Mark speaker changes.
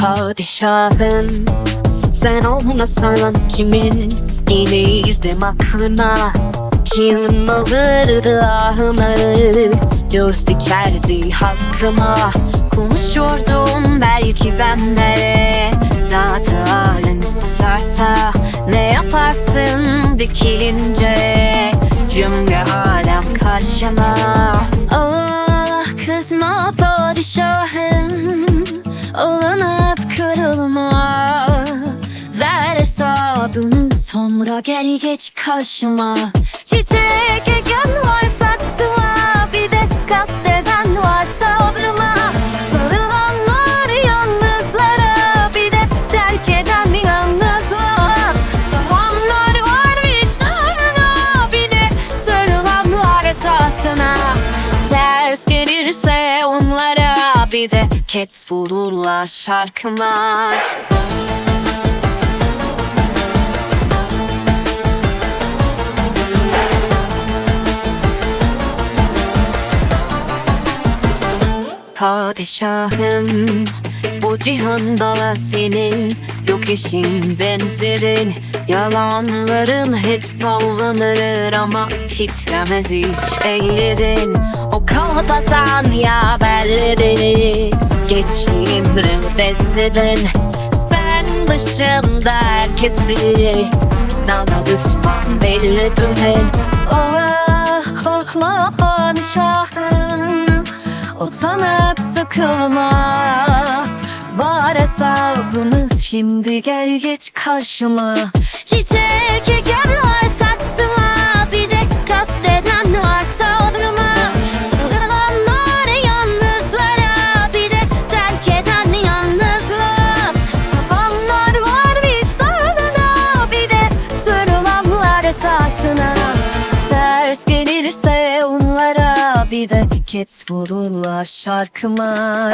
Speaker 1: padişahın Sen olmasan kimin gelirdim aklına Çığınmalıydı ahımı Göz dikerdi hakkıma? Konuşurdum belki ben de Zatı halin susarsa Ne yaparsın dikilince? Cümle alem hesabını sonra gel geç karşıma. Çiçek eken var saksıma Bir de kasteden var sabrıma Sarılanlar yalnızlara Bir de terk eden yalnızlar Tamamlar var vicdanına Bir de sarılan var Ters gelirse onlara Bir de ket vururlar şarkıma Padişahım. Bu cihanda senin Yok eşin benzerin. Yalanların hep sallanır Ama titremez hiç ellerin. O kalpasan ya bellerini Geçimli besledin Sen dışında herkesi Sana düşman belli dümen.
Speaker 2: Ah korkma padişahım Utanıp sıkılma. Var hesabımız. Şimdi gel geç karşıma.
Speaker 1: Çiçek eken var saksıma. Bir de kasteden var sabrıma Sarılanlar yalnızlara. Bir de terk eden yalnızlık
Speaker 2: Tabanlar var vicdanına. Bir de sarılanlar tasına Ters gelirse de ket vururlar şarkıma